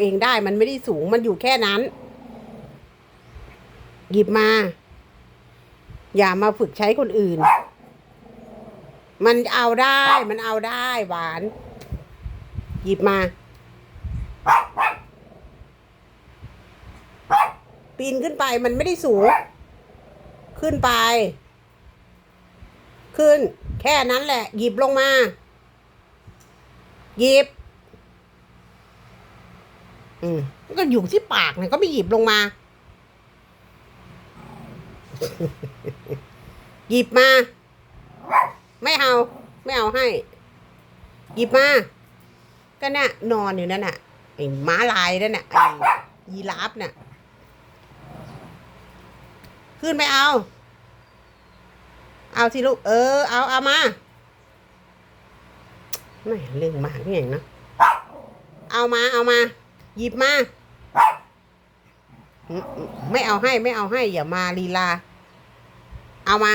เองได้มันไม่ได้สูงมันอยู่แค่นั้น หยิบมา อย่ามาฝึกใช้คนอื่น มันเอาได้มันเอาได้หวาน หยิบมาปีนขึ้นไปมันไม่ได้สูง ขึ้นไป ขึ้น แค่นั้นแหละ หยิบลงมา หยิบ อืมมันก็อยู่ที่ปากเนี่ยก็ไม่หยิบลงมา หยิบมา ไม่เอา ไม่เอาให้ หยิบมา ก็น่ะนอนอยู่นั่นน่ะไอ้ม้าลายนั่นน่ะไอ้ยีราฟน่ะ ขึ้นไม่เอา เอาสิลูก เออ เอาเอามาไม่เรื่องมากนี่เองนะเอามาเอามา หยิบมา ไม่เอาให้ไม่เอาให้อย่ามาลีลา เอามา